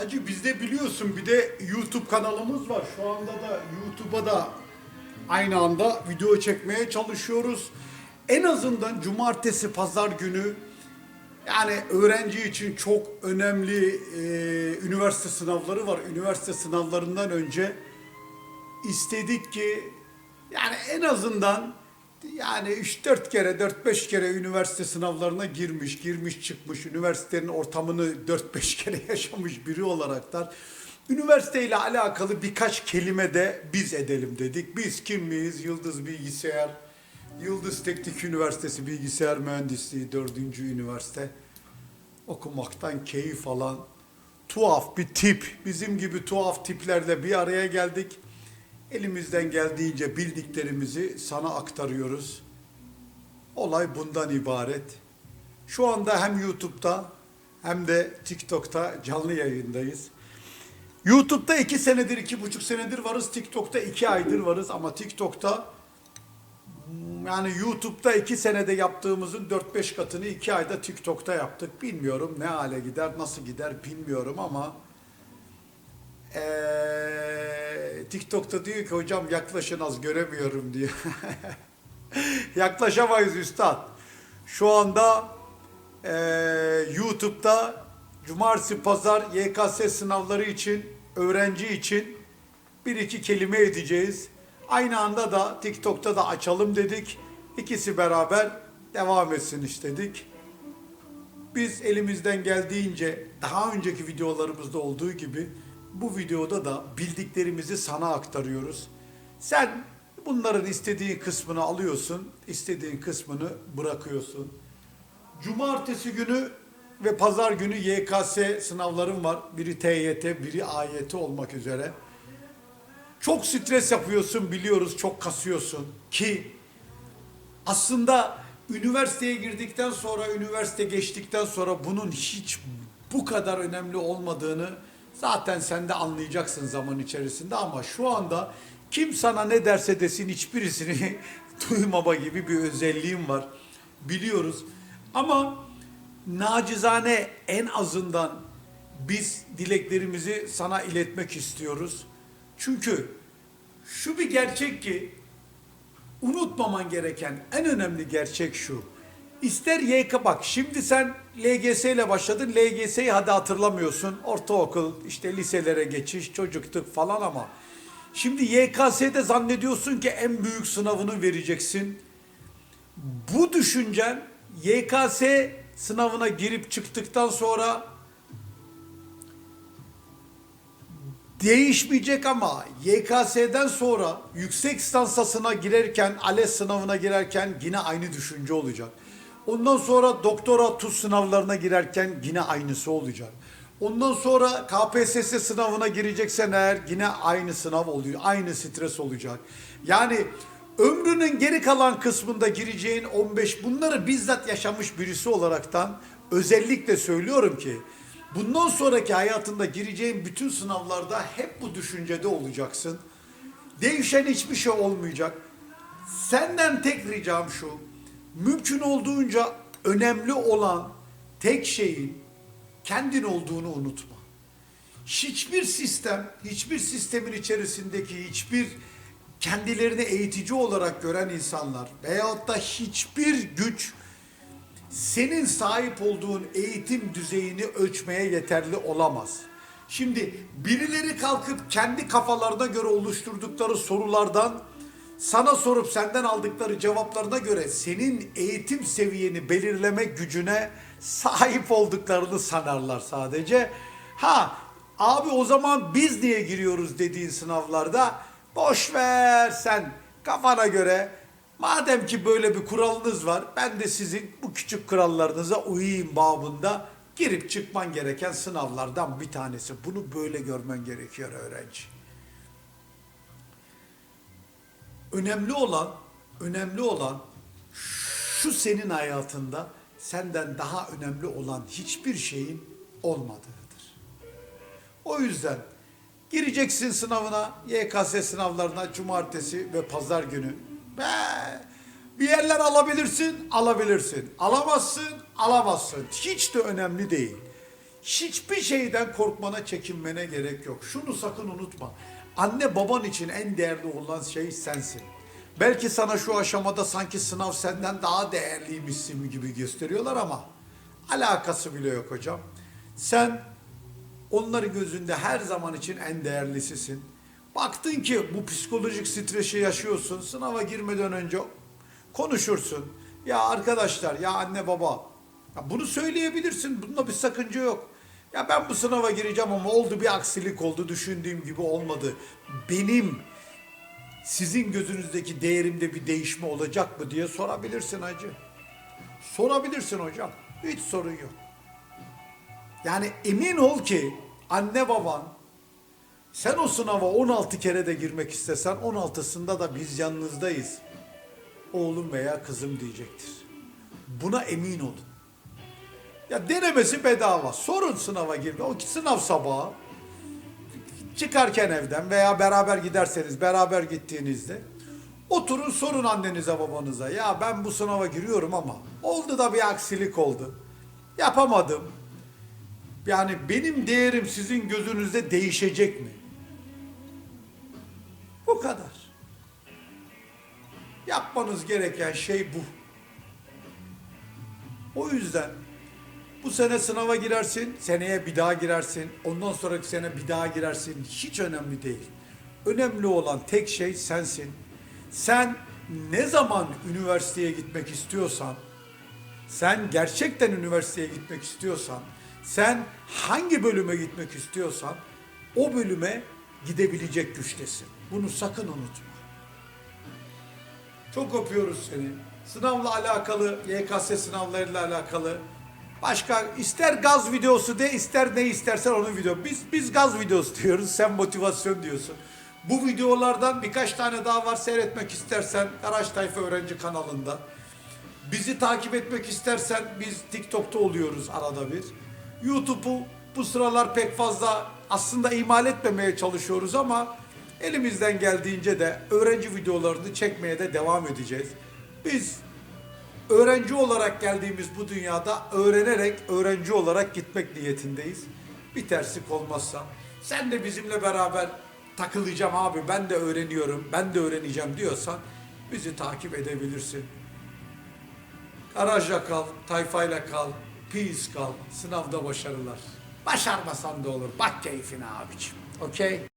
Hacı bizde biliyorsun bir de YouTube kanalımız var. Şu anda da YouTube'a da aynı anda video çekmeye çalışıyoruz. En azından cumartesi, pazar günü yani öğrenci için çok önemli e, üniversite sınavları var. Üniversite sınavlarından önce istedik ki yani en azından yani 3-4 kere 4-5 kere üniversite sınavlarına girmiş, girmiş çıkmış, üniversitenin ortamını 4-5 kere yaşamış biri olaraktan üniversiteyle alakalı birkaç kelime de biz edelim dedik. Biz kim miyiz? Yıldız Bilgisayar, Yıldız Teknik Üniversitesi Bilgisayar Mühendisliği 4. üniversite. Okumaktan keyif alan tuhaf bir tip, bizim gibi tuhaf tiplerle bir araya geldik. Elimizden geldiğince bildiklerimizi sana aktarıyoruz. Olay bundan ibaret. Şu anda hem YouTube'da hem de TikTok'ta canlı yayındayız. YouTube'da iki senedir, iki buçuk senedir varız. TikTok'ta iki aydır varız ama TikTok'ta yani YouTube'da iki senede yaptığımızın 4-5 katını iki ayda TikTok'ta yaptık. Bilmiyorum ne hale gider, nasıl gider bilmiyorum ama eee, TikTok'ta diyor ki hocam yaklaşın az göremiyorum diyor. Yaklaşamayız üstad. Şu anda eee, YouTube'da cumartesi pazar YKS sınavları için öğrenci için bir iki kelime edeceğiz. Aynı anda da TikTok'ta da açalım dedik. İkisi beraber devam etsin istedik. Biz elimizden geldiğince daha önceki videolarımızda olduğu gibi bu videoda da bildiklerimizi sana aktarıyoruz. Sen bunların istediğin kısmını alıyorsun, istediğin kısmını bırakıyorsun. Cumartesi günü ve pazar günü YKS sınavlarım var. Biri TYT, biri AYT olmak üzere. Çok stres yapıyorsun biliyoruz, çok kasıyorsun ki aslında üniversiteye girdikten sonra, üniversite geçtikten sonra bunun hiç bu kadar önemli olmadığını zaten sen de anlayacaksın zaman içerisinde ama şu anda kim sana ne derse desin hiçbirisini duymama gibi bir özelliğim var. Biliyoruz. Ama nacizane en azından biz dileklerimizi sana iletmek istiyoruz. Çünkü şu bir gerçek ki unutmaman gereken en önemli gerçek şu. İster YK bak şimdi sen LGS ile başladın. LGS'yi hadi hatırlamıyorsun. Ortaokul, işte liselere geçiş, çocukluk falan ama şimdi YKS'de zannediyorsun ki en büyük sınavını vereceksin. Bu düşüncen YKS sınavına girip çıktıktan sonra değişmeyecek ama YKS'den sonra yüksek lisansasına girerken, ALES sınavına girerken yine aynı düşünce olacak. Ondan sonra doktora tuz sınavlarına girerken yine aynısı olacak. Ondan sonra KPSS sınavına gireceksen eğer yine aynı sınav oluyor. Aynı stres olacak. Yani ömrünün geri kalan kısmında gireceğin 15 bunları bizzat yaşamış birisi olaraktan özellikle söylüyorum ki bundan sonraki hayatında gireceğin bütün sınavlarda hep bu düşüncede olacaksın. Değişen hiçbir şey olmayacak. Senden tek ricam şu. Mümkün olduğunca önemli olan tek şeyin kendin olduğunu unutma. Hiçbir sistem, hiçbir sistemin içerisindeki hiçbir kendilerini eğitici olarak gören insanlar veyahut da hiçbir güç senin sahip olduğun eğitim düzeyini ölçmeye yeterli olamaz. Şimdi birileri kalkıp kendi kafalarına göre oluşturdukları sorulardan sana sorup senden aldıkları cevaplarına göre senin eğitim seviyeni belirleme gücüne sahip olduklarını sanarlar sadece. Ha abi o zaman biz niye giriyoruz dediğin sınavlarda boş ver sen kafana göre madem ki böyle bir kuralınız var ben de sizin bu küçük kurallarınıza uyayım babında girip çıkman gereken sınavlardan bir tanesi. Bunu böyle görmen gerekiyor öğrenci. Önemli olan, önemli olan şu senin hayatında senden daha önemli olan hiçbir şeyin olmadığıdır. O yüzden gireceksin sınavına, YKS sınavlarına cumartesi ve pazar günü. Be, bir yerler alabilirsin, alabilirsin. Alamazsın, alamazsın. Hiç de önemli değil. Hiçbir şeyden korkmana, çekinmene gerek yok. Şunu sakın unutma. Anne baban için en değerli olan şey sensin. Belki sana şu aşamada sanki sınav senden daha değerliymişsin gibi gösteriyorlar ama alakası bile yok hocam. Sen onların gözünde her zaman için en değerlisisin. Baktın ki bu psikolojik stresi yaşıyorsun. Sınava girmeden önce konuşursun. Ya arkadaşlar, ya anne baba. Ya bunu söyleyebilirsin. Bunda bir sakınca yok. Ya ben bu sınava gireceğim ama oldu bir aksilik oldu. Düşündüğüm gibi olmadı. Benim sizin gözünüzdeki değerimde bir değişme olacak mı diye sorabilirsin hacı. Sorabilirsin hocam. Hiç sorun yok. Yani emin ol ki anne baban sen o sınava 16 kere de girmek istesen 16'sında da biz yanınızdayız. Oğlum veya kızım diyecektir. Buna emin olun. Ya denemesi bedava. Sorun sınava girme. O sınav sabahı çıkarken evden veya beraber giderseniz beraber gittiğinizde oturun sorun annenize babanıza. Ya ben bu sınava giriyorum ama oldu da bir aksilik oldu. Yapamadım. Yani benim değerim sizin gözünüzde değişecek mi? Bu kadar. Yapmanız gereken şey bu. O yüzden bu sene sınava girersin, seneye bir daha girersin, ondan sonraki sene bir daha girersin. Hiç önemli değil. Önemli olan tek şey sensin. Sen ne zaman üniversiteye gitmek istiyorsan, sen gerçekten üniversiteye gitmek istiyorsan, sen hangi bölüme gitmek istiyorsan o bölüme gidebilecek güçtesin. Bunu sakın unutma. Çok öpüyoruz seni. Sınavla alakalı, YKS sınavlarıyla alakalı başka ister gaz videosu de ister ne istersen onun video. Biz biz gaz videosu diyoruz. Sen motivasyon diyorsun. Bu videolardan birkaç tane daha var seyretmek istersen Garaj Tayfa Öğrenci kanalında. Bizi takip etmek istersen biz TikTok'ta oluyoruz arada bir. YouTube'u bu sıralar pek fazla aslında imal etmemeye çalışıyoruz ama elimizden geldiğince de öğrenci videolarını çekmeye de devam edeceğiz. Biz öğrenci olarak geldiğimiz bu dünyada öğrenerek öğrenci olarak gitmek niyetindeyiz. Bir terslik olmazsa sen de bizimle beraber takılacağım abi ben de öğreniyorum ben de öğreneceğim diyorsan bizi takip edebilirsin. Garajla kal, tayfayla kal, peace kal, sınavda başarılar. Başarmasan da olur, bak keyfine abicim. Okey?